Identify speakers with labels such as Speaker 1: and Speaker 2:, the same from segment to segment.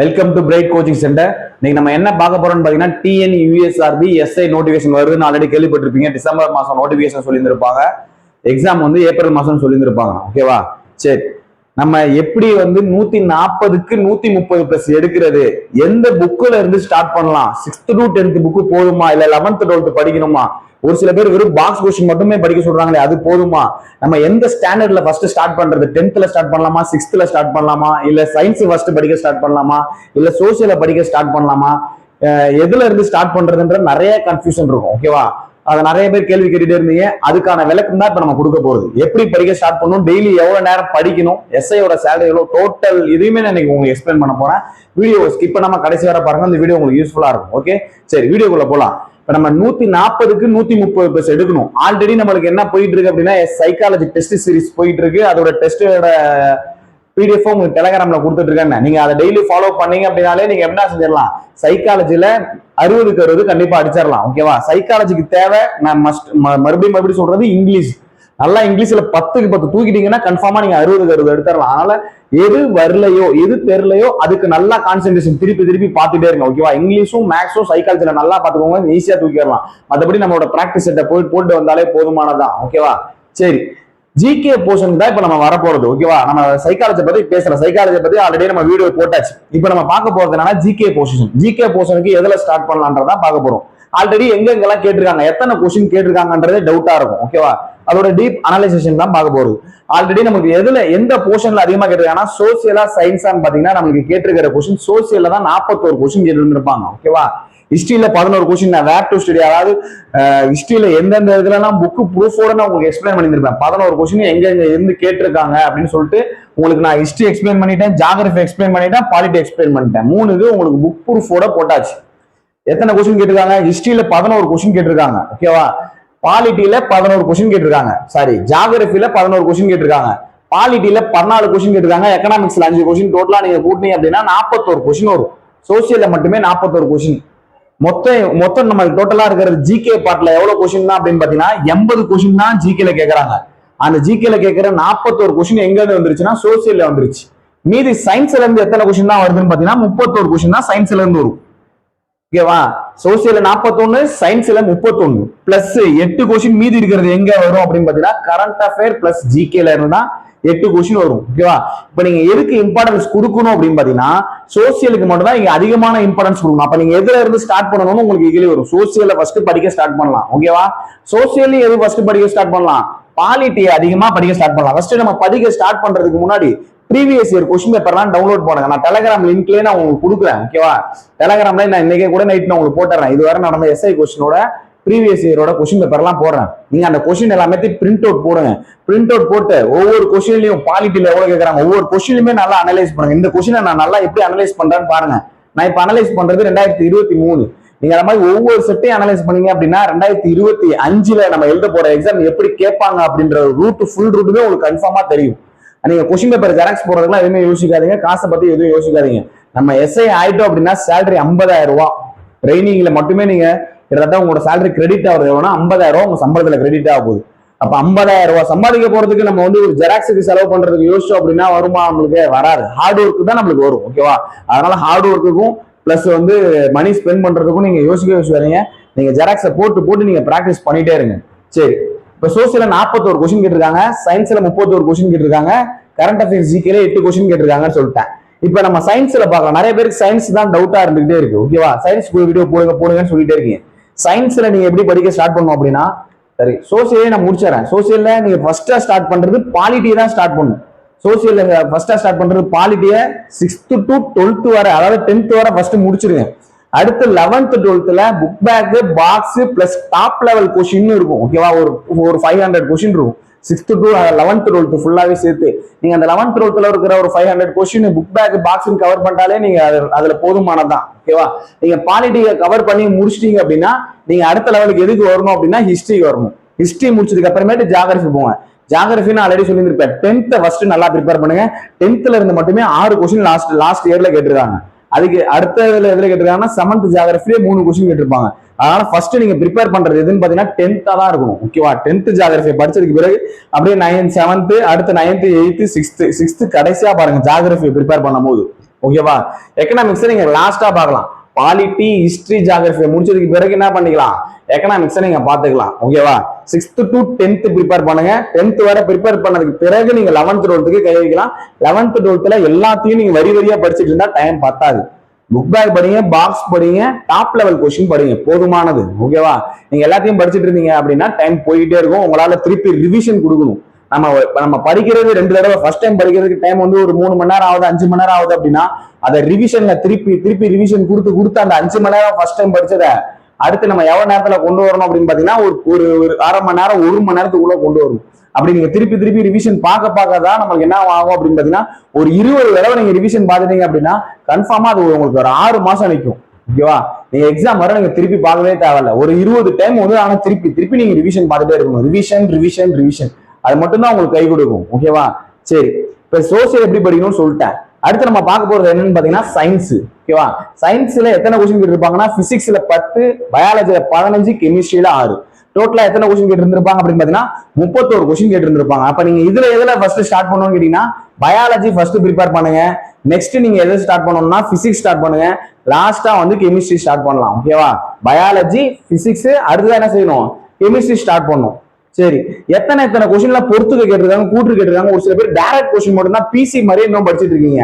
Speaker 1: Welcome to Bright coaching centre இன்னைக்கு நம்ம என்ன பார்க்க போறோம்னு பாத்தீங்கன்னா டிஎன் யூஎஸ்ஆர்பி எஸ்ஐ நோட்டிஃபிகேஷன் வருதுன்னு ஆல்ரெடி கேள்விப்பட்டிருப்பீங்க. டிசம்பர் மாசம் நோட்டிஃபிகேஷன் சொல்லியிருந்திருப்பாங்க. எக்ஸாம் வந்து ஏப்ரல் மாசம் சொல்லியிருந்திருப்பாங்க. ஓகேவா சரி. நம்ம எப்படி வந்து நூத்தி நாற்பதுக்கு நூத்தி முப்பது பிளஸ் எடுக்கிறது? எந்த புக்ல இருந்து ஸ்டார்ட் பண்ணலாம்? சிக்ஸ்த் டு டென்த் புக்கு போதுமா? இல்ல லெவன்த் டுவெல்த் படிக்கணுமா? ஒரு சில பேர் வெறும் பாக்ஸ் கொஸ்டின் மட்டுமே படிக்க சொல்றாங்களே அது போதுமா? நம்ம எந்த ஸ்டாண்டர்ட்ல ஃபர்ஸ்ட் ஸ்டார்ட் பண்றது? டென்த்ல ஸ்டார்ட் பண்ணலாமா? சிக்ஸ்த்ல ஸ்டார்ட் பண்ணலாமா? இல்ல சயின்ஸ் ஃபர்ஸ்ட் படிக்க ஸ்டார்ட் பண்ணலாமா? இல்ல சோசியல படிக்க ஸ்டார்ட் பண்ணலாமா? எதுல இருந்து ஸ்டார்ட் பண்றதுன்ற நிறைய கன்ஃபியூஷன் இருக்கும் ஓகேவா அதை நிறைய பேர் கேள்வி கேட்டுட்டே இருந்தீங்க. அதுக்கான விளக்கம் தான் இப்ப நம்ம கொடுக்க போறது. எப்படி படிக்க ஸ்டார்ட் பண்ணணும்? டெய்லி எவ்வளவு நேரம் படிக்கணும்? எஸ்ஐயோட சேலரி எவ்வளவு? டோட்டல் இதுவுமே நான் இன்னைக்கு உங்களுக்கு எக்ஸ்பிளைன் பண்ண போறேன். வீடியோ ஸ்கிப் நம்ம கடைசி வர பாருங்க. இந்த வீடியோ உங்களுக்கு யூஸ்ஃபுல்லா இருக்கும். ஓகே சரி வீடியோக்குள்ள போலாம். இப்ப நம்ம நூத்தி நாற்பதுக்கு நூத்தி முப்பது பிளஸ் எடுக்கணும். ஆல்ரெடி நம்மளுக்கு என்ன போயிட்டு இருக்கு அப்படின்னா சைக்காலஜி டெஸ்ட் சீரிஸ் போயிட்டு இருக்கு. அதோட டெஸ்டோட பிடிஎஃப் உங்களுக்கு டெலகிராம்ல கொடுத்துட்டு இருக்கேன் நீங்க அதை டெய்லி ஃபாலோ பண்ணீங்க அப்படின்னாலே நீங்க என்ன செஞ்சிடலாம்? சைக்காலஜில அறுபதுக்கு அறுபது கண்டிப்பா அடிச்சிடலாம். ஓகேவா சைக்காலஜிக்கு தேவை. நான் மஸ்ட் மறுபடியும் மறுபடியும் சொல்றது இங்கிலீஷ் நல்லா இங்கிலீஷ்ல பத்துக்கு பத்து தூக்கிட்டீங்கன்னா கன்ஃபார்மா நீங்க அறுபதுக்கு அறுபது எடுத்துடலாம். அதனால எது வரலையோ எது தெரியலையோ அதுக்கு நல்லா கான்சென்ட்ரேஷன் திருப்பி திருப்பி பார்த்துட்டே இருங்க. ஓகேவா இங்கிலீஷும் மேக்ஸும் சைக்காலஜில நல்லா பார்த்துக்கோங்க. ஈஸியா தூக்கிடலாம். மற்றபடி நம்மளோட ப்ராக்டிஸ் செட்டை போய் போட்டு வந்தாலே போதுமானதான் ஓகேவா சரி. ஜிகே போர்ஷன் தான் இப்ப நம்ம வரப்போறது ஓகேவா நம்ம சைக்காலஜி பத்தி பேசலாம் சைக்காலஜி பத்தி ஆல்ரெடி நம்ம வீடியோ போட்டாச்சு. இப்ப நம்ம பார்க்க போறது என்னன்னா ஜிகே போர்ஷன் ஜிகே போர்ஷனுக்கு எதுல ஸ்டார்ட் பண்ணலான்றதான் பார்க்க போறோம். ஆல்ரெடி எங்க எங்கெல்லாம் கேட்டிருக்காங்க? எத்தனை கொஸ்டின் கேட்டிருக்காங்கன்றதே டவுட்டா இருக்கும் ஓகேவா அதோட டீப் அனலைசேஷன் தான் பார்க்க போறது. ஆல்ரெடி நமக்கு எதுல எந்த போர்ஷன்ல அதிகமா கேட்டிருக்காங்கன்னா சோசியலா சயின்ஸான்னு பாத்தீங்கன்னா நமக்கு கேட்டிருக்கிற கொஸ்டின் சோசியல்ல தான் நாற்பத்தோரு கொஸ்டின் கேட்டிருந்திருப்பாங்க ஓகேவா ஹிஸ்டரியில பதினோரு கொஸ்டின் நான் வேர் டு ஸ்டடி அதாவது ஹிஸ்டரியில எந்தெந்த இதுலலாம் புக்கு ப்ரூஃபோட நான் உங்களுக்கு எக்ஸ்பிளைன் பண்ணியிருப்பேன் பதினோரு கொஸ்டின் எங்க எங்க இருந்து கேட்டிருக்காங்க அப்படின்னு சொல்லிட்டு உங்களுக்கு நான் ஹிஸ்டரி எக்ஸ்பிளைன் பண்ணிட்டேன் ஜாகிரபி எக்ஸ்பிளைன் பண்ணிட்டேன் பாலிட்டி எக்ஸ்பிளைன் பண்ணிட்டேன். மூணு இது உங்களுக்கு புக் ப்ரூஃபோட போட்டாச்சு. எத்தனை கொஸ்டின் கேட்டிருக்காங்க? ஹிஸ்டரியில பதினோரு கொஸ்டின் கேட்டிருக்காங்க. ஓகேவா பாலிட்டியில பதினோரு கொஸ்டின் கேட்டிருக்காங்க. சாரி ஜாகிரபியில பதினோரு கொஸ்டின் கேட்டிருக்காங்க. பாலிட்டியில பதினாலு கொஸ்டின் கேட்டிருக்காங்க. எக்கனாமிக்ஸ்ல அஞ்சு கொஸ்டின் டோட்டலா நீங்க கூட்டினீங்க அப்படின்னா நாற்பத்தோரு கொஸ்டின் வரும். சோசியல்ல மட்டுமே நாற்பத்தோரு கொஸ்டின் மொத்தம் மொத்தம் நம்ம டோட்டலா இருக்கிறது ஜிகே பார்ட்ல எவ்வளவு கொஸ்டின் தான் அப்படின்னு பாத்தீங்கன்னா எண்பது கொஸ்டின் தான் ஜிகேல கேக்குறாங்க. அந்த ஜிகேல கேட்கிற நாற்பத்தோரு கொஸ்டின் எங்க இருந்து வந்துருச்சுன்னா சோசியல்ல வந்துருச்சு. மீதி சயின்ஸ்ல இருந்து எத்தனை கொஸ்டின் தான் வருதுன்னு பாத்தீங்கன்னா முப்பத்தோரு கொஸ்டின் தான் சயின்ஸ்ல இருந்து வரும். ஓகேவா சோசியல்ல நாற்பத்தொன்னு சயின்ஸ்ல முப்பத்தொன்னு. பிளஸ் எட்டு கொஸ்டின் மீதி இருக்கிறது எங்க வரும் அப்படின்னு பாத்தீங்கன்னா கரண்ட் அஃபேர் பிளஸ் ஜிகேல இருந்து தான் எட்டு கொஸ்டின் வரும் ஓகேவா இப்ப நீங்க எதுக்கு இம்பார்ட்டன்ஸ் கொடுக்கணும் அப்படின்னு பாத்தீங்கன்னா சோசியலுக்கு மட்டும் தான் இங்க அதிகமான இம்பார்ட்டன்ஸ் கொடுக்கணும். அப்ப நீங்க எதுல இருந்து ஸ்டார்ட் பண்ணணும்னு உங்களுக்கு இதிலே வரும். சோசியல ஃபர்ஸ்ட் படிக்க ஸ்டார்ட் பண்ணலாம் ஓகேவா சோசியல்லி எது ஃபர்ஸ்ட் படிக்க ஸ்டார்ட் பண்ணலாம்? குவாலிட்டியை அதிகமா படிக்க ஸ்டார்ட் பண்ணலாம். ஃபர்ஸ்ட் நம்ம படிக்க ஸ்டார்ட் பண்றதுக்கு முன்னாடி ப்ரீவியஸ் இயர் கொஸ்டின் பேப்பர்லாம் டவுன்லோட் பண்ணுங்க. நான் டெலகிராம் லிங்க்லேயே நான் உங்களுக்கு கொடுக்குறேன் ஓகேவா டெலகிராம்ல நான் இன்னைக்கே கூட நைட் நான் உங்களுக்கு போட்டுறேன். இதுவரை நடந்த எஸ்ஐ கொஸ்டினோட ப்ரீவியஸ் இயரோட கொஸ்டின் பேப்பர்லாம் போடுறேன். நீங்க அந்த கொஸ்டின் எல்லாமே பிரிண்ட் அவுட் போடுங்க. பிரிண்ட் அவுட் போட்டு ஒவ்வொரு கொஸ்டின்லயும் பாலிட்டில எவ்வளவு கேட்கறாங்க ஒவ்வொரு கொஸ்டினுமே நல்லா அனலைஸ் பண்ணுங்க. இந்த கொஸ்டினை நான் நல்லா எப்படி அனலைஸ் பண்றேன்னு பாருங்க. நான் இப்ப அனலைஸ் பண்றது ரெண்டாயிரத்தி இருபத்தி மூணு. நீங்க அந்த மாதிரி ஒவ்வொரு செட்டையும் அனலைஸ் பண்ணீங்க அப்படின்னா ரெண்டாயிரத்தி இருபத்தி அஞ்சுல நம்ம எழுத போற எக்ஸாம் எப்படி கேட்பாங்க அப்படின்ற ரூட் ஃபுல் ரூட்டுமே உங்களுக்கு கன்ஃபார்மா தெரியும். நீங்க கொஸ்டின் பேப்பர் ஜெராக்ஸ் போறதுக்குலாம் எதுவுமே யோசிக்காதீங்க. காசை பத்தி எதுவும் யோசிக்காதீங்க. நம்ம எஸ்ஐ ஆயிட்டோம் அப்படின்னா சேலரி ஐம்பதாயிரம் ரூபாய். ட்ரைனிங்ல மட்டுமே நீங்க கிட்டத்தட்ட உங்களோட சேலரி கிரெடிட் ஆகுறது எவ்வளோனா ஐம்பதாயிரம் ரூபாய் உங்க சம்பளத்துல கிரெடிட் ஆக போகுது. அப்ப ஐம்பதாயிரம் ரூபாய் சம்பாதிக்க போறதுக்கு நம்ம வந்து ஒரு ஜெராக்ஸுக்கு செலவு பண்றதுக்கு யோசிச்சோம் அப்படின்னா வருமா நம்மளுக்கு வராது. ஹார்ட் ஒர்க்கு தான் நம்மளுக்கு வரும் ஓகேவா அதனால ஹார்ட் ஒர்க்குக்கும் பிளஸ் வந்து மணி ஸ்பெண்ட் பண்றதுக்கும் நீங்க யோசிக்க யோசிக்காதீங்க நீங்க ஜெராக்ஸை போட்டு போட்டு நீங்க ப்ராக்டிஸ் பண்ணிட்டே இருங்க. சரி. இப்போ சோசியல நாற்பத்தோரு கொஸ்டின் கேட்டிருக்காங்க. சயின்ஸ்ல முப்பத்தோரு கொஸ்டின் கேட்டிருக்காங்க. கரண்ட் அஃபேர்ஸ் ஜிகேல எட்டு கொஸ்டின் கேட்டிருக்காங்கன்னு சொல்லிட்டேன். இப்போ நம்ம சயின்ஸ்ல பார்க்கலாம். நிறைய பேருக்கு சயின்ஸ் தான் டவுட்டா இருந்துகிட்டே இருக்கு ஓகேவா சயின்ஸ் வீடியோ போடுங்க போடுங்கன்னு சொல்லிட்டே இருக்கீங்க. சயின்ஸ்ல நீங்க எப்படி படிக்க ஸ்டார்ட் பண்ணுவோம் அப்படின்னா சரி சோசியலே நான் முடிச்சிடறேன் சோசியல்ல நீங்க ஃபர்ஸ்டா ஸ்டார்ட் பண்றது பாலிட்டியை தான் ஸ்டார்ட் பண்ணும் சோசியல்ல ஃபர்ஸ்டா ஸ்டார்ட் பண்றது பாலிட்டியை சிக்ஸ்த் டு டுவெல்த் வரை அதாவது டென்த் வரை ஃபர்ஸ்ட் முடிச்சிருங்க. அடுத்து eleventh டுவெல்த்ல book back box plus top level question இருக்கும். ஓகேவா ஒரு ஒரு ஃபைவ் ஹண்ட்ரட் கொஸ்டின் இருக்கும். சிக்ஸ்த்து டு லெவன்த் டுவெல்த் ஃபுல்லாவே சேர்த்து நீங்கள் அந்த லெவன்த் டுவெல்த்தில் இருக்கிற ஒரு five hundred question book back box cover பண்ணிட்டாலே நீங்கள் அது- அதுல போதுமானதான் ஓகேவா நீங்கள் பாலிட்டிக்கை கவர் பண்ணி முடிச்சிட்டீங்க அப்படின்னா நீங்கள் அடுத்த லெவலுக்கு எதுக்கு வரணும் அப்படின்னா ஹிஸ்ட்ரி வரணும். ஹிஸ்ட்ரி முடிச்சதுக்கு அப்புறமேட்டு ஜாகிரபி போங்க. ஜாகிரபி நான் ஆல்ரெடி சொல்லியிருந்திருப்பேன். டென்த்தை ஃபர்ஸ்ட் நல்லா ப்ரிப்பேர் பண்ணுங்க. டென்த்தில் இருந்து மட்டுமே ஆறு கொஸ்டின் லாஸ்ட் லாஸ்ட் இயரில் கேட்டிருக்காங்க. அதுக்கு அடுத்த இதில் எதில் கேட்டிருக்காங்கன்னா செவன்த் ஜாகிரபிலே மூணு கொஸ்டின் கேட்டிருப்பாங்க. அதனால ஃபர்ஸ்ட் நீங்க ப்ரிப்பேர் பண்றது எதுன்னு பாத்தீங்கன்னா டென்த்தா தான் இருக்கணும் ஓகேவா டென்த் ஜாகிரபி படிச்சதுக்கு பிறகு அப்படியே நைன்த் செவன்த் அடுத்து நைன்த் எயித்து சிக்ஸ்த் சிக்ஸ்த் கடைசியா பாருங்க ஜாகிரபி ப்ரிப்பேர் பண்ணும்போது ஓகேவா எக்கனாமிக்ஸ் நீங்க லாஸ்டா பார்க்கலாம். பாலிட்டி ஹிஸ்டரி ஜாகிரபி முடிச்சதுக்கு பிறகு என்ன பண்ணிக்கலாம்? எக்கனாமிக்ஸை நீங்க பாத்துக்கலாம் ஓகேவா சிக்ஸ்த் டு டென்த் ப்ரிப்பேர் பண்ணுங்க. டென்த் வரை ப்ரிப்பேர் பண்ணதுக்கு பிறகு நீங்க லெவன்த் டுவெல்த்துக்கு கை வைக்கலாம். லெவன்த் டுவெல்த்ல எல்லாத்தையும் நீங்க வரி வரியா படிச்சுட்டு இருந்தா டைம் பத்தாது. புக் பேக் படிங்க பாக்ஸ் படிங்க டாப் லெவல் கொஸ்டின் படிங்க. போதுமானது. ஓகேவா நீங்க எல்லாத்தையும் படிச்சுட்டு இருந்தீங்க அப்படின்னா டைம் போயிட்டே இருக்கும். உங்களால திருப்பி ரிவிஷன் கொடுக்கணும். நம்ம நம்ம படிக்கிறது ரெண்டு தடவை. ஃபர்ஸ்ட் டைம் படிக்கிறதுக்கு டைம் வந்து ஒரு மூணு மணி நேரம் ஆகுது அஞ்சு மணி நேரம் ஆகுது அப்படின்னா அதை ரிவிஷன்ல திருப்பி திருப்பி ரிவிஷன் கொடுத்து கொடுத்து அந்த அஞ்சு மணி நேரம் ஃபர்ஸ்ட் டைம் படிச்சதை அடுத்து நம்ம எவ்வளவு நேரத்துல கொண்டு வரணும் அப்படின்னு பாத்தீங்கன்னா ஒரு ஒரு ஒரு அரை மணி நேரம் ஒரு மணி நேரத்துக்குள்ள கொண்டு வரணும். அப்படி நீங்க திருப்பி திருப்பி ரிவிஷன் பார்க்க பார்க்க தான் நமக்கு என்ன ஆகும் அப்படின்னு பாத்தீங்கன்னா ஒரு இருபது தடவை நீங்க ரிவிஷன் பார்த்துட்டீங்க அப்படின்னா கன்ஃபார்மா அது உங்களுக்கு ஒரு ஆறு மாசம் நிற்கும் ஓகேவா நீங்க எக்ஸாம் வர நீங்க திருப்பி பார்க்கவே தேவையில்ல. ஒரு இருபது டைம் வந்து ஆனா திருப்பி திருப்பி நீங்க ரிவிஷன் பார்த்துட்டே இருக்கணும். ரிவிஷன் ரிவிஷன் ரிவிஷன் அது மட்டும்தான் உங்களுக்கு கை கொடுக்கும். ஓகேவா சரி. இப்ப சோசியல் எப்படி படிக்கணும்னு சொல்லிட்டேன். அடுத்து நம்ம பார்க்க போறது என்னன்னு பாத்தீங்கன்னா சயின்ஸ் ஓகேவா சயின்ஸ்ல எத்தனை கொஸ்டின் கேட்டிருப்பாங்கன்னா பிசிக்ஸ்ல பத்து பயாலஜில பதினஞ்சு கெமிஸ்ட்ரியில ஆறு. டோட்டலா எத்தனை கொஸ்டின் கேட்டிருந்திருப்பாங்க அப்படின்னு பாத்தீங்கன்னா முப்பத்தோரு கொஸ்டின் கேட்டிருந்திருப்பாங்க. அப்ப நீங்க இதுல எதுல ஃபர்ஸ்ட் ஸ்டார்ட் பண்ணணும்னு கேட்டீங்கன்னா பயாலஜி ஃபர்ஸ்ட் ப்ரிப்பேர் பண்ணுங்க. நெக்ஸ்ட் நீங்க எது ஸ்டார்ட் பண்ணணும்னா பிசிக்ஸ் ஸ்டார்ட் பண்ணுங்க. லாஸ்டா வந்து கெமிஸ்ட்ரி ஸ்டார்ட் பண்ணலாம். ஓகேவா பயாலஜி பிசிக்ஸ் அடுத்ததான் என்ன செய்யணும்? கெமிஸ்ட்ரி ஸ்டார்ட் பண்ணணும் சரி. எத்தனை எத்தனை கொஸ்டின்ல பொறுத்துக்க கேட்டிருக்காங்க கூட்டு கேட்டிருக்காங்க ஒரு சில பேர் டேரக்ட் கொஸ்டின் மட்டும் தான் பிசி மாதிரியே இன்னும் படிச்சிட்டு இருக்கீங்க.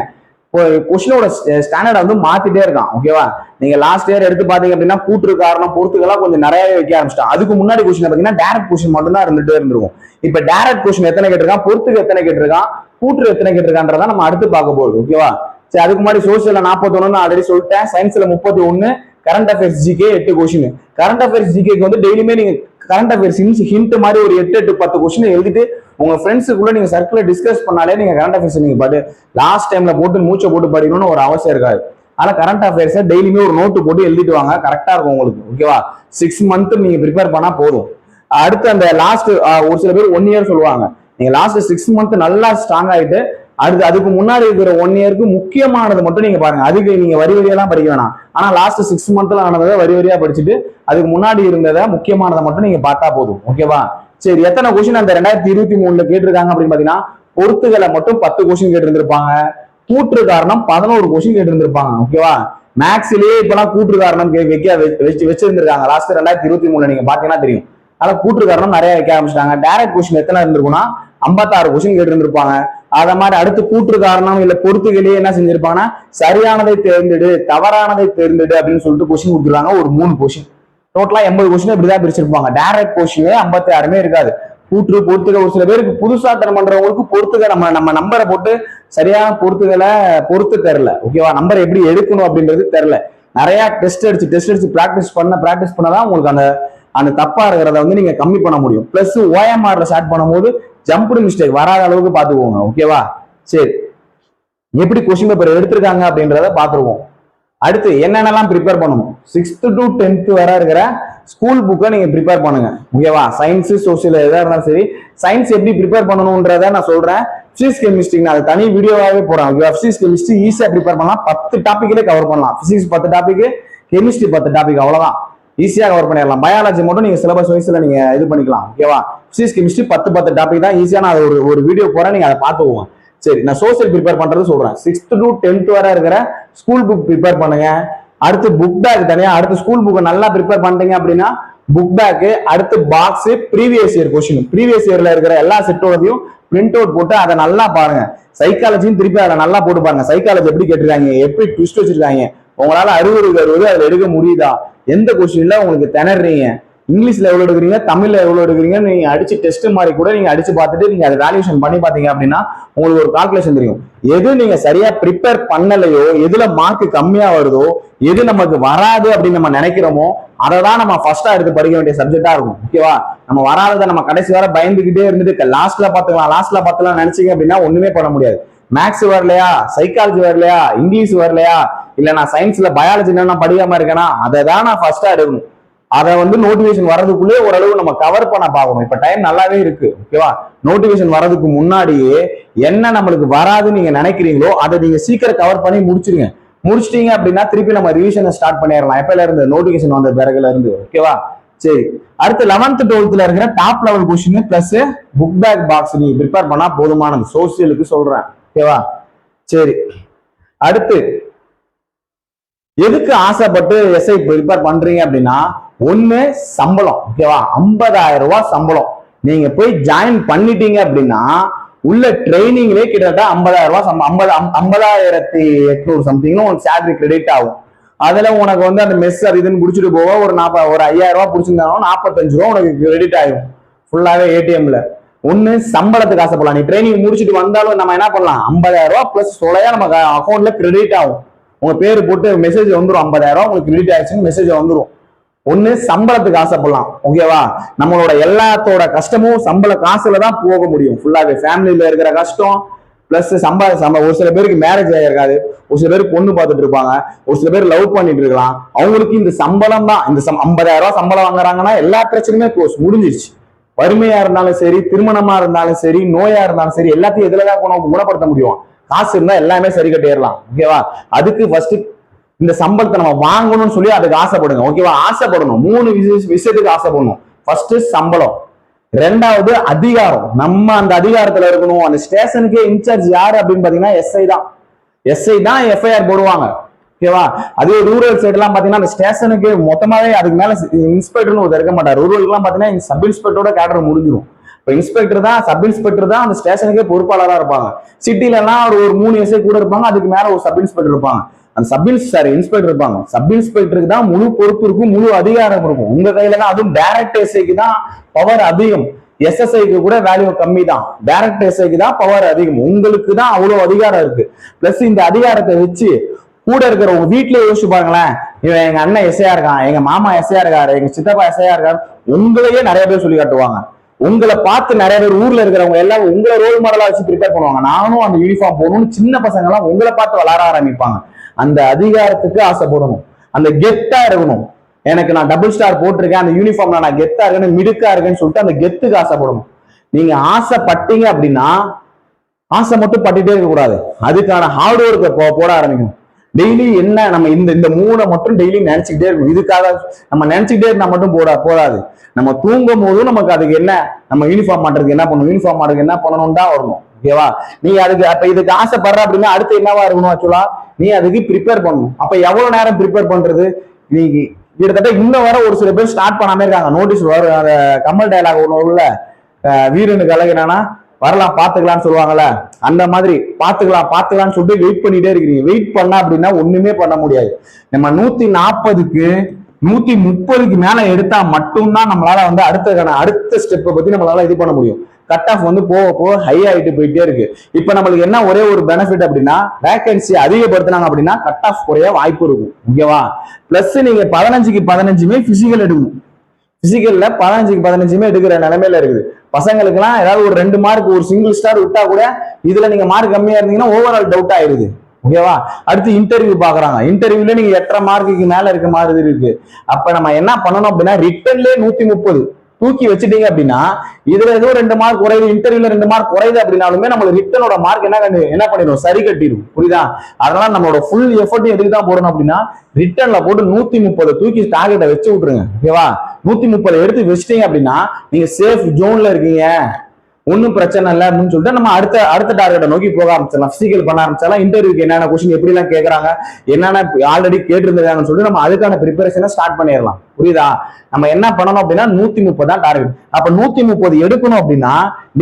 Speaker 1: கொஸ்டினோட ஸ்டாண்டர்டை வந்து மாத்திட்டே இருக்கான் ஓகேவா நீங்க லாஸ்ட் இயர் எடுத்து பாத்தீங்க அப்படின்னா கூற்று காரணம் பொறுத்துக்கெல்லாம் கொஞ்சம் நிறையவே வைக்க ஆரம்பிச்சிட்டோம் அதுக்கு முன்னாடி கொஸ்டின் பாத்தீங்கன்னா டேரக்ட் கொஸ்டின் மட்டும் தான் இருந்துட்டே இருந்திருக்கும். இப்ப டேரக்ட் கொஸ்டின் எத்தனை கேட்டிருக்கான்? பொறுத்துக்கு எத்தனை கேட்டிருக்கான்? கூற்று எத்தனை கேட்டிருக்கான்றத நம்ம அடுத்து பார்க்க போகுது ஓகேவா சரி அதுக்கு முன்னாடி சோசியல்ல நாற்பத்தொன்னு ஆல்ரெடி சொல்லிட்டேன். சயின்ஸ்ல முப்பத்தி ஒன்னு கரண்ட் அஃபேர்ஸ் ஜிகே எட்டு கொஸ்டின் கரண்ட் அஃபேர்ஸ் ஜிகேக்கு வந்து டெய்லியுமே நீங்க கரண்ட் அஃபேர்ஸ் ஹிண்ட் மாதிரி ஒரு எட்டு எட்டு பத்து கொஸ்டின் எழுதிட்டு உங்க ஃப்ரெண்ட்ஸுக்குள்ள நீங்க சர்க்கிளை டிஸ்கஸ் பண்ணாலே நீங்க கரண்ட் அஃபேர்ஸ் நீங்க பாட்டு லாஸ்ட் டைம்ல போட்டு மூச்சை போட்டு படிக்கணும்னு ஒரு அவசியம் இருக்காது. ஆனா கரண்ட் அஃபேர்ஸை டெய்லியுமே ஒரு நோட்டு போட்டு எழுதிட்டு வாங்க. கரெக்டா இருக்கும் உங்களுக்கு. ஓகேவா சிக்ஸ் மந்த் நீங்க ப்ரிப்பேர் பண்ணா போதும். அடுத்து அந்த லாஸ்ட் ஒரு சில பேர் ஒன் இயர் சொல்லுவாங்க. நீங்க லாஸ்ட் சிக்ஸ் மந்த் நல்லா ஸ்ட்ராங் ஆயிட்டு அடுத்து அதுக்கு முன்னாடி இருக்கிற ஒன் இயருக்கு முக்கியமானது மட்டும் நீங்க பாருங்க. அதுக்கு நீங்க வரி வரியெல்லாம் படிக்க வேணாம். ஆனா லாஸ்ட் சிக்ஸ் மந்த்ல ஆனதை வரி வரியா படிச்சுட்டு அதுக்கு முன்னாடி இருந்ததை முக்கியமானதை மட்டும் நீங்க பார்த்தா போதும். ஓகேவா சரி எத்தனை கொஸ்டின் அந்த ரெண்டாயிரத்தி இருபத்தி மூணுல கேட்டிருக்காங்க அப்படின்னு பாத்தீங்கன்னா பொறுத்துகளை மட்டும் பத்து கொஸ்டின் கேட்டிருந்திருப்பாங்க. கூற்று காரணம் பதினோரு கொஸ்டின் கேட்டிருந்திருப்பாங்க ஓகேவா மேக்ஸ்லயே இப்பெல்லாம் கூற்று காரணம் கே- வைக்க வச்சு வச்சிருந்திருக்காங்க. லாஸ்ட் ரெண்டாயிரத்தி இருபத்தி மூணுல நீங்க பாத்தீங்கன்னா தெரியும். அதனால கூற்று காரணம் நிறைய வைக்க ஆரம்பிச்சிட்டாங்க. டைரக்ட் கொஸ்டின் எத்தனை இருந்திருக்கும்னா ஐம்பத்தாறு கொஸ்டின் கேட்டிருந்திருப்பாங்க. அத மாதிரி அடுத்து கூற்று காரணம் இல்ல பொறுத்துகளே என்ன செஞ்சிருப்பாங்கன்னா சரியானதை தேர்ந்தெடு தவறானதை தேர்ந்தெடு அப்படின்னு சொல்லிட்டு கொஸ்டின் கொடுத்துருவாங்க ஒரு மூணு கொஸ்டின் டோட்டலா எண்பது கொஸ்டின் இப்படிதான் பிரிச்சிருப்பாங்க. டேரக்ட் கொஸ்டினே ஐம்பத்தி ஆறுமே இருக்காது. கூற்று பொறுத்துக ஒரு சில பேருக்கு புதுசா தரம் பண்றவங்களுக்கு பொறுத்துக நம்ம நம்ம நம்பரை போட்டு சரியா பொறுத்துகளை பொறுத்து தெரில. ஓகேவா நம்பர் எப்படி எடுக்கணும் அப்படின்றது தெரில. நிறைய டெஸ்ட் அடிச்சு டெஸ்ட் அடிச்சு ப்ராக்டிஸ் பண்ண ப்ராக்டிஸ் பண்ணதான் உங்களுக்கு அந்த அந்த தப்பா இருக்கிறத வந்து நீங்க கம்மி பண்ண முடியும். பிளஸ் ஓஎம்ஆர்ல ஸ்டார்ட் பண்ணும்போது ஜம்ப்டு மிஸ்டேக் வராத அளவுக்கு பாத்துக்கோங்க ஓகேவா சரி. எப்படி கொஸ்டின் பேப்பர் எடுத்திருக்காங்க அப்படின்றத பாத்துருவோம் அடுத்து என்னென்னலாம் ப்ரிப்பேர் பண்ணணும்? சிக்ஸ்த் டு டென்த் வர இருக்கிற ஸ்கூல் புக்கை நீங்கள் ப்ரிப்பேர் பண்ணுங்க. ஓகேவா சயின்ஸு சோசியல் எதாக இருந்தாலும் சரி சயின்ஸ் எப்படி ப்ரிப்பேர் பண்ணணுன்றதை நான் சொல்கிறேன் ஃபிசிக்ஸ் கெமிஸ்ட்ரி நான் அது தனி வீடியோவாகவே போகிறேன் ஓகேவா ஃபிசிக்ஸ் கெமிஸ்ட்ரி ஈஸியாக ப்ரிப்பேர் பண்ணலாம். பத்து டாப்பிக்கிலே கவர் பண்ணலாம். ஃபிசிக்ஸ் பத்து டாப்பிக்கு கெமிஸ்ட்ரி பத்து டாபிக் அவ்வளோதான் ஈஸியாக கவர் பண்ணிடலாம். பயாலஜி மட்டும் நீங்கள் சிலபஸ் வயசில் நீங்கள் இது பண்ணிக்கலாம். ஓகேவா ஃபிசிக்ஸ் கெமிஸ்ட்ரி பத்து பத்து டாபிக் தான் ஈஸியாக நான் ஒரு ஒரு வீடியோ போகிறேன் நீங்கள் அதை பார்த்துக்குவோம் சரி நான் சோசியல் ப்ரிப்பேர் பண்றது சொல்றேன். சிக்ஸ்த் டு டென்த் வரை இருக்கிற ஸ்கூல் புக் ப்ரிப்பேர் பண்ணுங்க. அடுத்து புக் பேக் தனியா அடுத்து ஸ்கூல் புக்கை நல்லா ப்ரிப்பேர் பண்ணிட்டீங்க அப்படின்னா புக் பேக் அடுத்து box previous year question previous இயர்ல இருக்கிற எல்லா செட்டோடையும் பிரிண்ட் அவுட் போட்டு அதை நல்லா பாருங்க. சைக்காலஜியும் திருப்பி அதை நல்லா போட்டு பாருங்க. சைக்காலஜி எப்படி கேட்டிருக்காங்க எப்படி ட்விஸ்ட் வச்சிருக்காங்க உங்களால அறுபது அறுபது அதுல எடுக்க முடியுதா? எந்த கொஸ்டின்ல உங்களுக்கு திணறீங்க? இங்கிலீஷ்ல எவ்வளவு எடுக்கிறீங்க? தமிழ்ல எவ்வளவு எடுக்கிறீங்க? நீங்க அடிச்சு டெஸ்ட் மாதிரி கூட நீங்க அடிச்சு பார்த்துட்டு நீங்க அதை வேல்யூஷன் பண்ணி பாத்தீங்க அப்படின்னா உங்களுக்கு ஒரு கால்குலேஷன் தெரியும். எது நீங்க சரியா ப்ரிப்பேர் பண்ணலையோ எதுல மார்க் கம்மியா வருதோ எது நமக்கு வராது அப்படின்னு நம்ம நினைக்கிறோமோ அதை தான் நம்ம ஃபர்ஸ்டா எடுத்து படிக்க வேண்டிய சப்ஜெக்டா இருக்கும். ஓகேவா நம்ம வராததை நம்ம கடைசி வர பயந்துகிட்டே இருந்துட்டு லாஸ்ட்ல பாத்துக்கலாம் லாஸ்ட்ல பாத்துக்கலாம் நினைச்சீங்க அப்படின்னா ஒண்ணுமே பண்ண முடியாது. மேக்ஸ் வரலையா? சைக்காலஜி வரலையா? இங்கிலீஷ் வரலையா? இல்ல நான் சயின்ஸ்ல பயாலஜி நான் படிக்காம இருக்கேனா? அதை தான் நான் ஃபர்ஸ்டா எடுக்கணும். அதை வந்து நோட்டிபிகேஷன் வர்றதுக்குள்ளே ஓரளவு நம்ம கவர் பண்ண பார்க்கணும். இப்போ டைம் நல்லாவே இருக்கு ஓகேவா நோட்டிபிகேஷன் வர்றதுக்கு முன்னாடியே என்ன நம்மளுக்கு வராதுன்னு நீங்க நினைக்கிறீங்களோ அதை நீங்க சீக்கிரம் கவர் பண்ணி முடிச்சிருங்க. முடிச்சிட்டீங்க அப்படின்னா திருப்பி நம்ம ரிவிஷனை ஸ்டார்ட் பண்ணிடலாம். எப்பல இருந்து நோட்டிபிகேஷன் வந்த பிறகுல இருந்து ஓகேவா சரி. அடுத்து லெவன்த் டுவெல்த்ல இருக்கிற top level question plus book back box நீங்க ப்ரிப்பேர் பண்ணா போதுமானது. சோசியலுக்கு சொல்றேன் ஓகேவா சரி. அடுத்து எதுக்கு ஆசைப்பட்டு எஸ்ஐ ப்ரிப்பேர் பண்றீங்க அப்படின்னா ஒண்ணு சம்பளம் ஓகேவா ஐம்பதாயிரம் ரூபாய் சம்பளம். நீங்க போய் ஜாயின் பண்ணிட்டீங்க அப்படின்னா உள்ள ட்ரைனிங்லேயே கிட்டத்தட்ட ஐம்பதாயிரம் ரூபாய் சம்பளம் ஐம்பது ஐம்பதாயிரத்தி எட்நூறு சம்திங்னு உனக்கு சேலரி கிரெடிட் ஆகும். அதுல உனக்கு வந்து அந்த மெஸ் அது இதுன்னு முடிச்சுட்டு போக ஒரு நாற்பது ஒரு ஐயாயிரம் ரூபாய் பிடிச்சிருந்தாலும் நாற்பத்தஞ்சு ரூபா உனக்கு கிரெடிட் ஆகும் ஃபுல்லாவே ஏடிஎம்ல ஒண்ணு சம்பளத்துக்கு ஆசைப்படலாம். நீ ட்ரைனிங் முடிச்சுட்டு வந்தாலும் நம்ம என்ன பண்ணலாம்? ஐம்பதாயிரம் ரூபாய் பிளஸ் சொலையா நம்ம அக்கௌண்ட்ல கிரெடிட் ஆகும். உங்க பேர் போட்டு மெசேஜ் வந்துடும் ஐம்பதாயிரம் ரூபாய் உங்களுக்கு கிரெடிட் ஆயிடுச்சுன்னு மெசேஜ் வந்துடும் ஒண்ணு சம்பளத்துக்கு ஆசைப்படலாம் ஓகேவா நம்மளோட எல்லாத்தோட கஷ்டமும் சம்பள காசுல தான் போக முடியும். ஃபுல்லாவே ஃபேமிலியில இருக்கிற கஷ்டம் பிளஸ் சம்பள சம்ப ஒரு சில பேருக்கு மேரேஜ் ஆகிருக்காது ஒரு சில பேர் பொண்ணு பார்த்துட்டு இருப்பாங்க. ஒரு சில பேர் லவ் பண்ணிட்டு இருக்கலாம். அவங்களுக்கு இந்த சம்பளம் தான். இந்த சம்- 50000 ரூபாய் சம்பளம் வாங்குறாங்கன்னா எல்லா பிரச்சனையுமே க்ளோஸ் முடிஞ்சிருச்சு. வறுமையா இருந்தாலும் சரி திருமணமா இருந்தாலும் சரி நோயா இருந்தாலும் சரி எல்லாத்தையும் எதுலதான் குணப்படுத்த முடியும்? காசு இருந்தா எல்லாமே சரி கட்டிடலாம் ஓகேவா அதுக்கு ஃபர்ஸ்ட் இந்த சம்பளத்தை நம்ம வாங்கணும்னு சொல்லி அதுக்கு ஆசைப்படுங்க. ஓகேவா ஆசைப்படணும். மூணு விஷய- விஷயத்துக்கு ஆசைப்படணும். ஃபர்ஸ்ட் சம்பளம். ரெண்டாவது அதிகாரம். நம்ம அந்த அதிகாரத்துல இருக்கணும். அந்த ஸ்டேஷனுக்கே இன்சார்ஜ் யாரு அப்படின்னு பாத்தீங்கன்னா எஸ்ஐ தான். எஸ்ஐ தான் எஃப்ஐஆர் போடுவாங்க. ஓகேவா அதே ரூரல் சைடு எல்லாம் பாத்தீங்கன்னா அந்த ஸ்டேஷனுக்கு மொத்தமாவே அதுக்கு மேல இன்ஸ்பெக்டர்னு ஒருத்தர் இருக்க மாட்டார். ரூரலுக்குலாம் பாத்தீங்கன்னா சப் இன்ஸ்பெக்டரோட கேடர் முடிஞ்சிடும் இப்போ இன்ஸ்பெக்டர் தான் சப் இன்ஸ்பெக்டர் தான் அந்த ஸ்டேஷனுக்கே பொறுப்பாளராக இருப்பாங்க. சிட்டில எல்லாம் ஒரு ஒரு மூணு எஸ்ஐ கூட இருப்பாங்க. அதுக்கு மேல ஒரு சப் இன்ஸ்பெக்டர் இருப்பாங்க. அந்த சப் இன்ஸ் இன்ஸ்பெக்டர் இருப்பாங்க. சப் இன்ஸ்பெக்டருக்கு தான் முழு பொறுப்பு இருக்கும் முழு அதிகாரம் இருக்கும். உங்க கையில தான் அதுவும் டைரக்ட் எஸ்ஐக்கு தான் பவர் அதிகம். எஸ்எஸ்ஐக்கு கூட வேல்யூ கம்மி தான். டைரக்ட் எஸ்ஐக்கு தான் பவர் அதிகம். உங்களுக்கு தான் அவ்வளவு அதிகாரம் இருக்கு. பிளஸ் இந்த அதிகாரத்தை வச்சு கூட இருக்கிற உங்க வீட்லயே யோசிச்சு பாருங்களேன். இவன் எங்க அண்ணன் எஸ்ஐயா இருக்கான் எங்க மாமா எஸ்ஐயா இருக்காரு எங்க சித்தப்பா எஸ்ஐயா இருக்காரு. உங்களையே நிறைய பேர் சொல்லி காட்டுவாங்க. உங்களை பார்த்து நிறைய பேர் ஊர்ல இருக்கிறவங்க எல்லாம் உங்களை ரோல் மாடலா வச்சு ப்ரிப்பேர் பண்ணுவாங்க. நானும் அந்த யூனிஃபார்ம் போடணும்னு சின்ன பசங்க எல்லாம் உங்களை பார்த்து வளர ஆரம்பிப்பாங்க. அந்த அதிகாரத்துக்கு ஆசைப்படணும். அந்த கெத்தா இருக்கணும். எனக்கு நான் டபுள் ஸ்டார் போட்டிருக்கேன். அந்த யூனிஃபார்ம்ல நான் கெத்தா இருக்கேன்னு மிடுக்கா இருக்கேன்னு சொல்லிட்டு அந்த கெத்துக்கு ஆசைப்படணும். நீங்க ஆசைப்பட்டீங்க அப்படின்னா ஆசை மட்டும் பட்டுட்டே இருக்க கூடாது அதுக்கான ஹார்ட் ஒர்க்கை போட ஆரம்பிக்கணும். டெய்லி என்ன நம்ம இந்த இந்த மூணை மட்டும் டெய்லி நினைச்சுக்கிட்டே இருக்கணும். இதுக்காக நம்ம நினைச்சுக்கிட்டே இருந்தா மட்டும் போடா போதாது நம்ம தூங்கும் போதும் நமக்கு அதுக்கு என்ன நம்ம யூனிஃபார்ம் மாட்டுறதுக்கு என்ன பண்ணணும்? யூனிஃபார்ம் மாட்டுறதுக்கு என்ன பண்ணணும் தான் வரணும். ஓகேவா நீ அதுக்கு அப்ப இதுக்கு ஆசைப்படுற அப்படின்னா அடுத்து என்னவா இருக்கணும் ஆக்சுவலா நீ அதுக்கு ப்ரிப்பேர் பண்ணணும். அப்ப எவ்வளவு நேரம் ப்ரிப்பேர் பண்றது? நீ கிட்டத்தட்ட இன்னும் வர ஒரு சில பேர் ஸ்டார்ட் பண்ணாம இருக்காங்க. நோட்டீஸ் வரும். அந்த கமல் டயலாக் ஒன்று உள்ள அஹ் வீரனுக்கு அழகுனா வரலாம் பாத்துக்கலாம்னு சொல்லுவாங்கல்ல? அந்த மாதிரி பாத்துக்கலாம் பாத்துக்கலாம்னு சொல்லிட்டு வெயிட் பண்ணிட்டே இருக்கிறீங்க. வெயிட் பண்ணா அப்படின்னா ஒண்ணுமே பண்ண முடியாது. நம்ம நூத்தி நாற்பதுக்கு நூத்தி முப்பதுக்கு மேல எடுத்தா மட்டும்தான் நம்மளால வந்து அடுத்த அடுத்த ஸ்டெப்பை பத்தி நம்மளால இது பண்ண முடியும். கட் ஆஃப் வந்து போக போக ஹை ஆகிட்டு போயிட்டே இருக்கு. இப்போ நம்மளுக்கு என்ன ஒரே ஒரு பெனிஃபிட் அப்படின்னா வேகன்சி அதிகப்படுத்தினாங்க அப்படின்னா கட் ஆஃப் குறைய வாய்ப்பு இருக்கும். ஓகேவா பிளஸ் நீங்க பதினஞ்சுக்கு பதினஞ்சுமே பிசிக்கல் எடுக்கணும். பிசிக்கல்ல பதினஞ்சுக்கு பதினஞ்சுமே எடுக்கிற நிலைமையில இருக்குது. பசங்களுக்குலாம் ஏதாவது ஒரு ரெண்டு மார்க் ஒரு சிங்கிள் ஸ்டார் விட்டா கூட இதுல நீங்க மார்க் கம்மியா இருந்தீங்கன்னா ஓவரால் டவுட் ஆயிருது ஓகேவா அடுத்து இன்டர்வியூ பாக்குறாங்க. இன்டர்வியூல நீங்க எட்டரை மார்க்குக்கு மேல இருக்க மாதிரி இருக்கு. அப்ப நம்ம என்ன பண்ணணும் அப்படின்னா ரிட்டன்லேயே நூத்தி முப்பது. தூக்கி வச்சுட்டீங்க அப்படின்னா இதுல ஏதோ ரெண்டு மார்க் குறையுது இன்டர்வியூல ரெண்டு மார்க் குறையுது அப்படின்னாலுமே நம்மளுக்கு ரிட்டனோட மார்க் என்ன கண்டு- என்ன பண்ணிடும்? சரி கட்டிடும். புரியுதா? அதனால நம்மளோட ஃபுல் எஃபர்ட் எதுக்கு தான் போடணும் அப்படின்னா ரிட்டர்ன்ல போட்டு நூத்தி முப்பது தூக்கி டார்கெட்டை வச்சு விட்டுருங்க. ஓகேவா நூத்தி முப்பது எடுத்து வச்சிட்டீங்க அப்படின்னா நீங்க சேஃப் ஜோன்ல இருக்கீங்க. ஒன்றும் பிரச்சனை இல்லை அப்படின்னு சொல்லிட்டு நம்ம அடுத்த அடுத்த டார்கெட்டை நோக்கி போக ஆரம்பிச்சிடலாம். பிசிக்கல் பண்ண ஆரம்பிச்சாலும் இன்டர்வியூக்கு என்னென்ன கொஸ்டின் எப்படிலாம் கேட்குறாங்க என்னென்ன ஆல்ரெடி கேட்டிருந்தாங்கன்னு சொல்லிட்டு நம்ம அதுக்கான ப்ரிப்பரேஷனை ஸ்டார்ட் பண்ணிடலாம். புரியுதா? நம்ம என்ன பண்ணணும் அப்படின்னா நூத்தி முப்பது தான் டார்கெட் அப்ப நூத்தி முப்பது எடுக்கணும் அப்படின்னா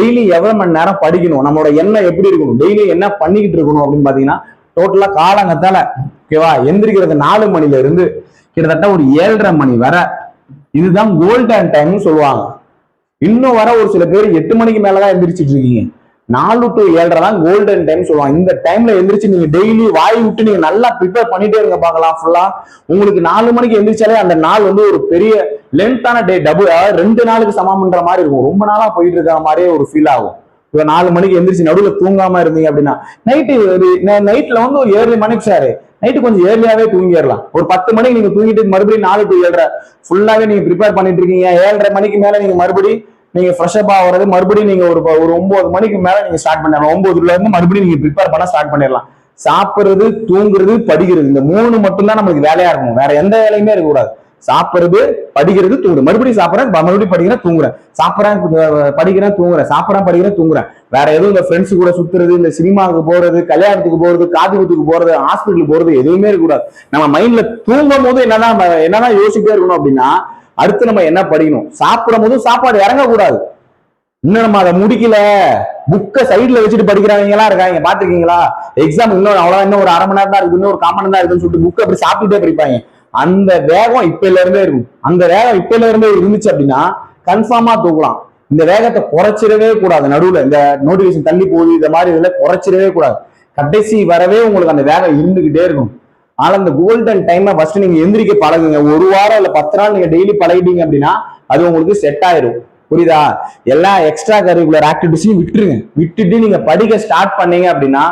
Speaker 1: டெய்லி எவ்வளவு மணி நேரம் படிக்கணும்? நம்மளோட எண்ணம் எப்படி இருக்கணும்? டெய்லி என்ன பண்ணிக்கிட்டு இருக்கணும் அப்படின்னு பாத்தீங்கன்னா டோட்டலா காலங்கத்தால ஓகேவா எந்திரிக்கிறது நாலு மணில இருந்து கிட்டத்தட்ட ஒரு ஏழரை மணி வரை. இதுதான் கோல்டன் டைம்னு சொல்லுவாங்க. இன்னும் வர ஒரு சில பேர் எட்டு மணிக்கு மேலதான் எந்திரிச்சிட்டு இருக்கீங்க. நாலு டு ஏழரை தான் கோல்டன் டைம் சொல்லுவாங்க. இந்த டைம்ல எந்திரிச்சு நீங்க டெய்லி வாய் விட்டு நீங்க நல்லா ப்ரிப்பேர் பண்ணிட்டே இருங்க பார்க்கலாம் ஃபுல்லா உங்களுக்கு நாலு மணிக்கு எந்திரிச்சாலே அந்த நாள் வந்து ஒரு பெரிய லென்த்தான டே டபுள் ரெண்டு நாளுக்கு சமம்ன்ற மாதிரி இருக்கும். ரொம்ப நாளா போயிட்டு இருக்கிற மாதிரியே ஒரு ஃபீல் ஆகும். இப்போ நாலு மணிக்கு எந்திரிச்சு நடுவில் தூங்காம இருந்தீங்க அப்படின்னா நைட்டு நைட்ல வந்து ஒரு ஏழு மணிக்கு சார் நைட்டு கொஞ்சம் ஏர்லியாவே தூங்கிடலாம். ஒரு பத்து மணிக்கு நீங்க தூங்கிட்டு மறுபடியும் நாலு டு ஏழரை ஃபுல்லாவே நீங்க ப்ரிப்பேர் பண்ணிட்டு இருக்கீங்க. ஏழரை மணிக்கு மேல நீங்க மறுபடியும் நீங்க ஃப்ரெஷ் அப் ஆகிறது மறுபடியும் நீங்க ஒரு ஒரு ஒன்பது மணிக்கு மேல நீங்க ஸ்டார்ட் பண்ணிடலாம். ஒன்பதுல இருந்து மறுபடியும் நீங்க ப்ரிப்பேர் பண்ண ஸ்டார்ட் பண்ணிடலாம். சாப்பிடுறது தூங்குறது படிக்கிறது. இந்த மூணு மட்டும்தான் நம்மளுக்கு வேலையா இருக்கும் வேற எந்த வேலையுமே இருக்கக்கூடாது. சாப்பிடுறது படிக்கிறது தூங்குறது. மறுபடியும் சாப்பிட்றேன் மறுபடியும் படிக்கிறேன் தூங்குறேன். சாப்பிட்றேன் படிக்கிறேன் தூங்குறேன். சாப்பிட்றேன் படிக்கிறேன் தூங்குறேன். வேற எதுவும் இந்த ஃப்ரெண்ட்ஸ் கூட சுத்துறது இந்த சினிமாவுக்கு போறது கல்யாணத்துக்கு போறது காது குத்துக்கு போறது ஹாஸ்பிட்டலுக்கு போறது எதுவுமே இருக்கக்கூடாது. நம்ம மைண்ட்ல தூங்கும் போது என்னதான் என்னதான் யோசிக்கிட்டே இருக்கணும் அப்படின்னா அடுத்து நம்ம என்ன படிக்கணும்? சாப்பிடும் போதும் சாப்பாடு இறங்கக்கூடாது. இன்னும் நம்ம அதை முடிக்கல. புக்கை சைட்ல வச்சுட்டு படிக்கிறவங்களா இருக்காங்க. பாத்துருக்கீங்களா எக்ஸாம் இன்னும் அவ்வளவு இன்னும் ஒரு அரை மணி நேரம் தான் இருக்கு இன்னும் ஒரு காமன் தான் இருக்குன்னு சொல்லிட்டு புக்கை அப்படி சாப்பிட்டுட்டே படிப்பாங்க. அந்த வேகம் இப்பையில இருந்தே இருக்கும். அந்த வேகம் இப்பையில இருந்தே இருந்துச்சு அப்படின்னா கன்ஃபார்மா தூக்கலாம் இந்த வேகத்தை குறைச்சிடவே கூடாது. நடுவுல இந்த நோட்டிபிகேஷன் தள்ளி போகுது இந்த மாதிரி இதுல குறைச்சிடவே கூடாது. கடைசி வரவே உங்களுக்கு அந்த வேகம் இருந்துகிட்டே இருக்கும். ஆனா இந்த கோல்டன் டைமை ஃபர்ஸ்ட் நீங்க எந்திரிக்க பழகுங்க. ஒரு வாரம் இல்ல பத்து நாள் நீங்க டெய்லி பழகிட்டீங்க அப்படின்னா அது உங்களுக்கு செட் ஆயிரும். புரியுதா? எல்லா எக்ஸ்ட்ரா கரிக்குலர் ஆக்டிவிட்டிஸையும் விட்டுருங்க. விட்டுட்டு நீங்க படிக்க ஸ்டார்ட் பண்ணீங்க அப்படின்னா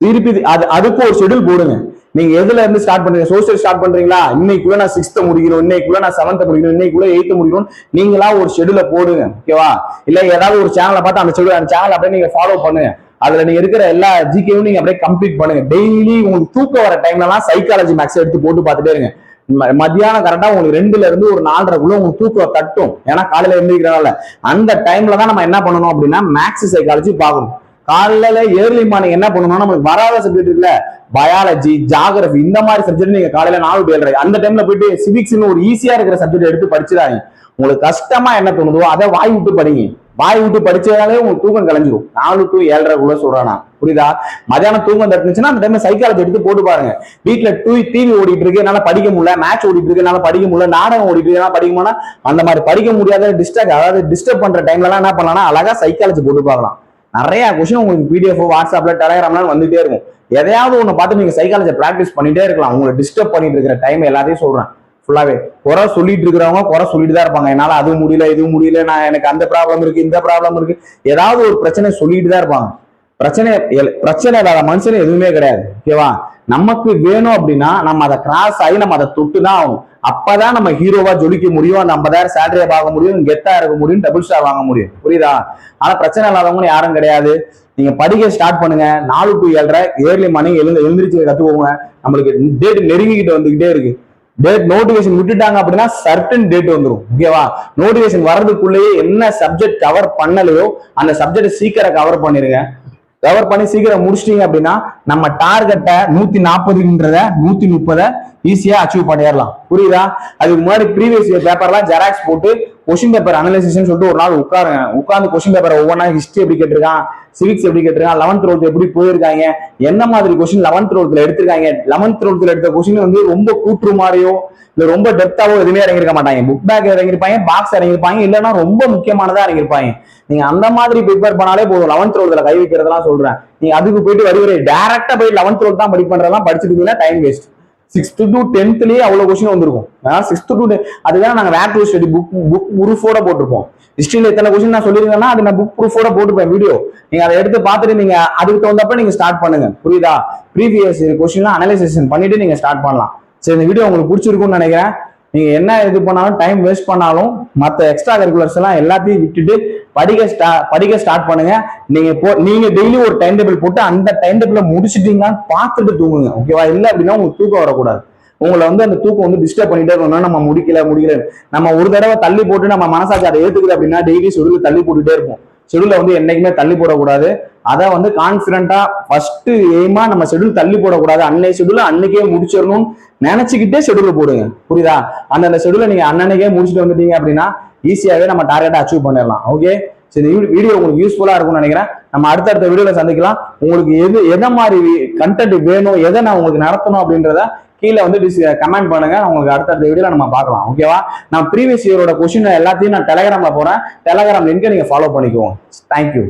Speaker 1: திருப்பி அது அதுக்கு ஒரு ஷெடியூல் போடுங்க. நீங்க எதுல இருந்து ஸ்டார்ட் பண்றீங்க? சோசியல் ஸ்டார்ட் பண்றீங்களா? இன்னைக்குள்ள நான் சிக்ஸ்த் முடிக்கணும். இன்னைக்குள்ள நான் செவன்த் முடிக்கணும். இன்னைக்குள்ள எயித்து முடிக்கணும். நீங்களா ஒரு ஷெடியூல போடுங்க. ஓகேவா இல்ல ஏதாவது ஒரு சேனலை பார்த்து அந்த ஷெட்யூல் அந்த சேனல் அப்படியே நீங்க ஃபாலோ பண்ணுங்க. அதுல நீங்க இருக்கிற எல்லா ஜிகேவும் நீங்க அப்படியே கம்ப்ளீட் பண்ணுங்க. டெய்லி உங்களுக்கு தூக்கம் வர டைம்லலாம் சைக்காலஜி மேக்ஸ் எடுத்து போட்டு பார்த்துட்டே இருங்க. ம- மத்தியானம் கரெக்டா உங்களுக்கு ரெண்டுல இருந்து ஒரு நாலரைக்குள்ள உங்களுக்கு தூக்கம் தட்டும். ஏன்னா காலையில எழுந்திருக்கிறனால. அந்த டைம்ல தான் நம்ம என்ன பண்ணணும் அப்படின்னா மேக்ஸ் சைக்காலஜி பார்க்கணும். காலையில ஏர்லி மார்னிங் என்ன பண்ணணும்னா நமக்கு வராத சப்ஜெக்ட் இருக்குல்ல பயாலஜி ஜாகிரபி இந்த மாதிரி சப்ஜெக்ட் நீங்க காலையில நாலு டு ஏழரை அந்த டைம்ல போயிட்டு சிவிக்ஸ்னு ஒரு ஈஸியா இருக்கிற சப்ஜெக்ட் எடுத்து படிச்சிடாங்க உங்களுக்கு கஷ்டமா என்ன தோணுதோ அதை வாய் விட்டு படிங்க. வாய் விட்டு படிச்சதாலே உங்களுக்கு தூக்கம் கலைஞ்சிரும். நாலு டு ஏழரைக்குள்ள சொல்றானா. புரியுதா? மதியானம் தூக்கம் தட்டுச்சுன்னா அந்த டைம்ல சைக்காலஜி எடுத்து போட்டு பாருங்க. வீட்டுல டூ டிவி ஓடிட்டு இருக்கு என்னால படிக்க முடியல. மேட்ச் ஓடிட்டு இருக்கு என்னால படிக்க முடியல. நாடகம் ஓடிட்டு இருக்கு படிக்க முடியல. அந்த மாதிரி படிக்க முடியாத டிஸ்டர்ப் அதாவது டிஸ்டர்ப் பண்ற டைம்ல எல்லாம் என்ன பண்ணலாம் அழகா சைக்காலஜி போட்டு பார்க்கலாம். நிறைய கொஸ்டின் உங்களுக்கு பிடிஎஃப் வாட்ஸ்அப்ல டெலகிராம்ல வந்துட்டே இருக்கும். எதையாவது ஒண்ணு பார்த்து நீங்க சைக்காலஜி பிராக்டிஸ் பண்ணிட்டே இருக்கலாம். உங்களை டிஸ்டர்ப் பண்ணிட்டு இருக்கிற டைம் எல்லாத்தையும் சொல்றேன். ஃபுல்லாவே குறை சொல்லிட்டு இருக்கிறவங்க குறை சொல்லிட்டு தான் இருப்பாங்க. என்னால அது முடியல இது முடியல நான் எனக்கு அந்த ப்ராப்ளம் இருக்கு இந்த ப்ராப்ளம் இருக்கு. ஏதாவது ஒரு பிரச்சனை சொல்லிட்டு தான் இருப்பாங்க. பிரச்சனை எல்- பிரச்சனை இல்லாத மனுஷன் எதுவுமே கிடையாது. ஓகேவா நமக்கு வேணும் அப்படின்னா நம்ம அதை கிராஸ் ஆகி நம்ம அதை தொட்டு தான் ஆகணும். அப்பதான் நம்ம ஹீரோவா ஜொலிக்க முடியும். அந்த ஐம்பதாயிரம் சேலரியை பார்க்க முடியும். கெத்தா இருக்க முடியும். டபுள் ஸ்டார் வாங்க முடியும். புரியுதா? ஆனா பிரச்சனை இல்லாதவங்க யாரும் கிடையாது. நீங்க படிக்க ஸ்டார்ட் பண்ணுங்க. நாலு டு ஏழரை ஏர்லி மார்னிங் எழுந்து எழுந்திரிச்சு கத்துக்கோங்க. நம்மளுக்கு டேட் நெருங்கிக்கிட்டு வந்துகிட்டே இருக்கு. டேட் நோட்டிபிகேஷன் விட்டுட்டாங்க அப்படின்னா சர்டன் டேட் வந்துரும். ஓகேவா நோட்டிபிகேஷன் வர்றதுக்குள்ளேயே என்ன சப்ஜெக்ட் கவர் பண்ணலையோ அந்த சப்ஜெக்ட் சீக்கிரம் கவர் பண்ணிருங்க. கவர் பண்ணி சீக்கிரம் முடிச்சிட்டீங்க அப்படின்னா நம்ம டார்கெட்டை நூத்தி நாற்பதுன்றத நூத்தி முப்பதை ஈஸியா அச்சீவ் பண்ணிடலாம். புரியுதா? அதுக்கு முன்னாடி ப்ரீவியஸ் இயர் பேப்பர்லாம் ஜெராக்ஸ் போட்டு கொஸ்டின் பேப்பர் அனலைசிஸ்னு சொல்லிட்டு ஒரு நாள் உட்காருங்க. உட்காந்து கொஸ்டின் பேப்பர் ஒவ்வொன்றா ஹிஸ்ட்ரி எப்படி கேட்டிருக்கான் சிவிக்ஸ் எப்படி கேட்டிருக்கான் லெவன்த் டுவெல்த் எப்படி போயிருக்காங்க என்ன மாதிரி கொஸ்டின் லெவன்த் டுவெல்த்ல எடுத்திருக்காங்க லெவன்த் டுவெல்த்ல எடுத்த கொஸ்டின் வந்து ரொம்ப கூற்று மாதிரியோ இல்ல ரொம்ப டெப்த்தாவோ எதுவுமே இறங்கிருக்க மாட்டாங்க. புக் பேக் இறங்கிருப்பாங்க பாக்ஸ் இறங்கிருப்பாங்க இல்லைன்னா ரொம்ப முக்கியமானதா இறங்கிருப்பாங்க நீங்க அந்த மாதிரி ப்ரிப்பேர் பண்ணாலே போதும். லெவன்த் டுவெல்த்ல கை வைக்கிறதெல்லாம் சொல்றேன். நீங்க அதுக்கு போயிட்டு வருவரை டேரக்டா போய் லெவன்த் டுவெல்த் தான் படி பண்றதெல்லாம் படிச்சுட்டு டைம் வேஸ்ட் சிக்ஸ்த் டு டென்த்லயே அவ்வளவு கொஸ்டின் வந்திருக்கும். அதாவது சிக்ஸ்த் டு அதுதான் நாங்க where to study book book ப்ரூஃபோட போட்டிருப்போம். ஹிஸ்டரியில எத்தனை கொஸ்டின் நான் சொல்லியிருந்தேன்னா அது நான் புக் ப்ரூஃபோட போட்டுப்பேன் வீடியோ நீங்க அதை எடுத்து பார்த்துட்டு நீங்க அதுக்கு தகுந்தப்ப நீங்க ஸ்டார்ட் பண்ணுங்க. புரியுதா? ப்ரீவியஸ் கொஸ்டின்லாம் அனலைசேஷன் பண்ணிட்டு நீங்க ஸ்டார்ட் பண்ணலாம். சரி இந்த வீடியோ உங்களுக்கு பிடிச்சிருக்கும்னு நினைக்கிறேன். நீங்க என்ன இது பண்ணாலும் டைம் வேஸ்ட் பண்ணாலும் மற்ற எக்ஸ்ட்ரா கரிக்குலர்ஸ் எல்லாம் எல்லாத்தையும் விட்டுட்டு படிக்க ஸ்டா படிக்க ஸ்டார்ட் பண்ணுங்க. நீங்க போ நீங்க டெய்லி ஒரு டைம் டேபிள் போட்டு அந்த டைம் டேபிள முடிச்சிட்டீங்களான்னு பார்த்துட்டு தூங்குங்க. ஓகேவா இல்லை அப்படின்னா உங்களுக்கு தூக்கம் வரக்கூடாது. உங்களை வந்து அந்த தூக்கம் வந்து டிஸ்டர்ப் பண்ணிட்டே இருக்கணும் நம்ம முடிக்கல முடிக்கல. நம்ம ஒரு தடவை தள்ளி போட்டு நம்ம மனசாட்சி அதை ஏத்துக்குது அப்படின்னா டெய்லி சொல்லி தள்ளி போட்டுட்டே இருப்போம். ஷெடியூல வந்து என்னைக்குமே தள்ளி போடக்கூடாது. அதை வந்து கான்பிடண்டா ஃபர்ஸ்ட் எய்மா நம்ம ஷெடியூல் தள்ளி போடக்கூடாது. அன்னை ஷெடியூல் அன்னைக்கே முடிச்சிடணும்னு நினைச்சுக்கிட்டே ஷெடியூல் போடுங்க. புரியுதா? அந்தந்த ஷெடியூல நீங்க அன்னன்னைக்கே முடிச்சுட்டு வந்துட்டீங்க அப்படின்னா ஈஸியாவே நம்ம டார்கெட்டை அச்சீவ் பண்ணிடலாம். ஓகே சரி வீடியோ உங்களுக்கு யூஸ்ஃபுல்லா இருக்கும்னு நினைக்கிறேன். நம்ம அடுத்தடுத்த வீடியோல சந்திக்கலாம். உங்களுக்கு எது எதை மாதிரி கண்டென்ட் வேணும் எதை நான் உங்களுக்கு நடத்தணும் அப்படின்றத கீழே வந்து கமெண்ட் பண்ணுங்க. உங்களுக்கு அடுத்தடுத்த வீடியோல நம்ம பார்க்கலாம். ஓகேவா நான் ப்ரீவியஸ் இயரோட கொஸ்டின் எல்லாத்தையும் நான் டெலகிராம்ல போறேன். டெலகிராம் லிங்கை நீங்க ஃபாலோ பண்ணிக்குவோம் தேங்க்யூ